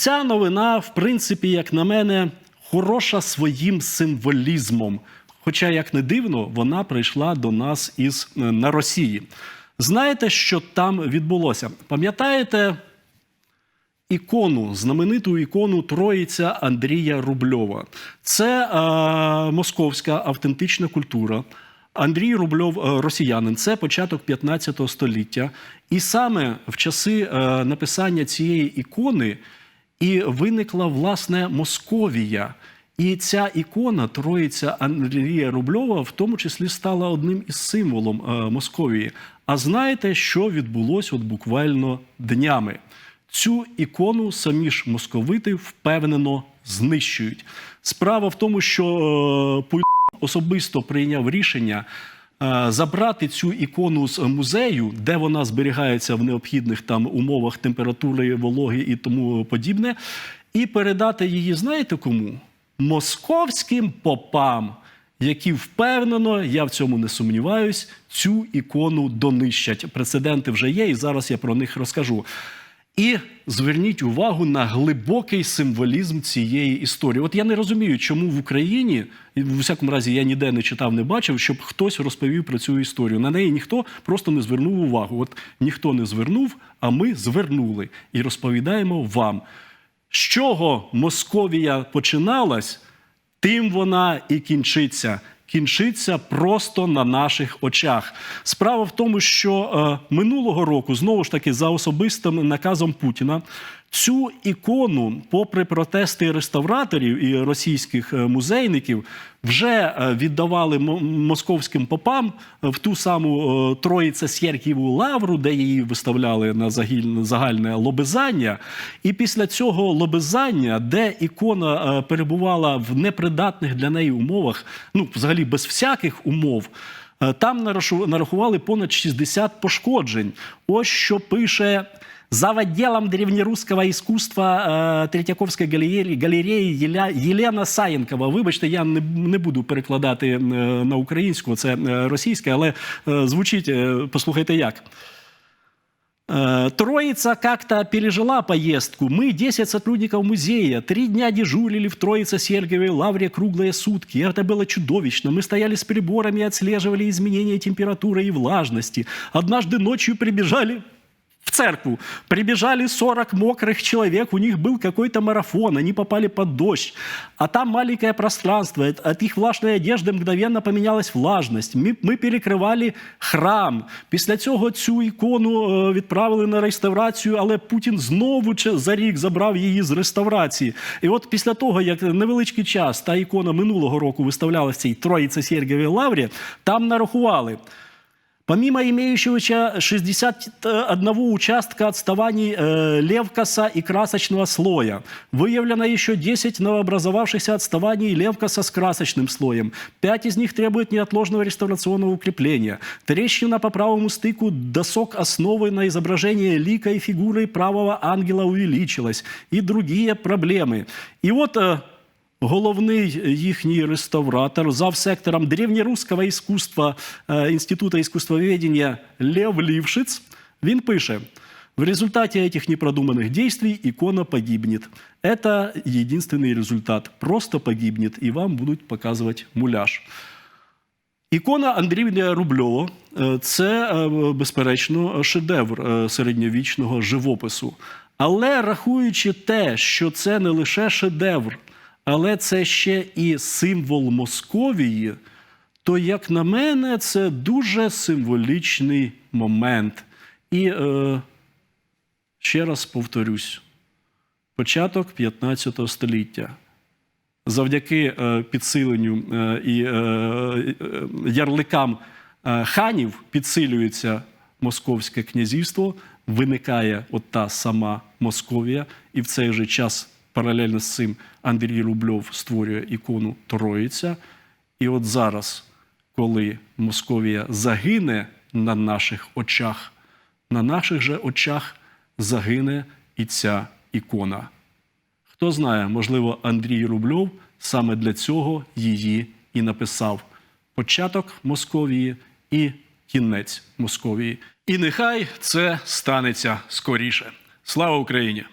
ця новина, в принципі, як на мене, хороша своїм символізмом. Хоча, як не дивно, вона прийшла до нас із е, на Росії. Знаєте, що там відбулося? Пам'ятаєте ікону, знамениту ікону Троїця Андрія Рубльова? Це е, московська автентична культура. Андрій Рубльов е, росіянин, це початок 15 століття. І саме в часи е, написання цієї ікони і виникла власне Московія. І ця ікона Троїця Андрія Рубльова в тому числі стала одним із символом е, Московії. А знаєте, що відбулося от буквально днями? Цю ікону самі ж московити впевнено знищують. Справа в тому, що е, Пуйло особисто прийняв рішення забрати цю ікону з музею, де вона зберігається в необхідних там умовах температури, вологи і тому подібне, і передати її, знаєте кому? Московським попам, які впевнено, я в цьому не сумніваюсь, цю ікону донищать. Прецеденти вже є, і зараз я про них розкажу. І зверніть увагу на глибокий символізм цієї історії. От я не розумію, чому в Україні, в всякому разі я ніде не читав, не бачив, щоб хтось розповів про цю історію. На неї ніхто просто не звернув увагу. От ніхто не звернув, а ми звернули і розповідаємо вам. З чого Московія починалась, тим вона і кінчиться. Кінчиться просто на наших очах. Справа в тому, що е, минулого року, знову ж таки, за особистим наказом Путіна, цю ікону, попри протести реставраторів і російських е, музейників, вже е, віддавали московським попам в ту саму е, Троїце Сєрківу лавру, де її виставляли на загальне лобизання. І після цього лобизання, де ікона е, перебувала в непридатних для неї умовах, ну взагалі без всяких умов. е, Там нарахували понад 60 пошкоджень. Ось що пише за отделом древнерусского искусства э, Третьяковської галереї, галереї Єля- Єлена Саєнкова. Вибачте, я не, не буду перекладати е, на українську, це е, російське, але е, звучить, е, послухайте як. Э, Троица как-то пережила поездку. Мы, 10 сотрудников музея, три дня дежурили в Троице-Сергиевой лавре круглые сутки. Это было чудовищно. Мы стояли с приборами и отслеживали изменения температуры и влажности. Однажды ночью прибежали в церкву. Прибежали 40 мокрых человек, у них был какой-то марафон, они попали под дождь. А там маленькое пространство, от- от их влажной одежды мгновенно поменялась влажність. Ми, ми перекривали храм. Після цього цю ікону е, відправили на реставрацію, але Путін знову че- за рік забрав її з реставрації. І от після того, як невеличкий час та ікона минулого року виставлялася в цій Троїце Сергієвій лаврі, там нарахували. Помимо имеющегося 61 участка отставаний э, левкоса и красочного слоя, выявлено еще 10 новообразовавшихся отставаний левкоса с красочным слоем. Пять из них требуют неотложного реставрационного укрепления. Трещина по правому стыку досок основы на изображение лика и фигуры правого ангела увеличилась. И другие проблемы. И вот э, Головний їхній реставратор, завсектором древнеруського іскусства е, Інституту іскусствоведения Лев Лившиц, він пише, в результате этих непродуманных действий икона погибнет. Это единственный результат. Просто погибнет, и вам будут показывать муляж. Ікона Андрія Рубльова е, це е, безперечно шедевр е, середньовічного живопису. Але рахуючи те, що це не лише шедевр, але це ще і символ Московії, то, як на мене, це дуже символічний момент. І е, ще раз повторюсь: початок 15 століття завдяки е, підсиленню е, і е, е, ярликам е, ханів підсилюється московське князівство, виникає от та сама Московія, і в цей же час паралельно з цим Андрій Рубльов створює ікону Троїця. І от зараз, коли Московія загине на наших очах, на наших же очах загине і ця ікона. Хто знає, можливо, Андрій Рубльов саме для цього її і написав: початок Московії і кінець Московії. І нехай це станеться скоріше. Слава Україні!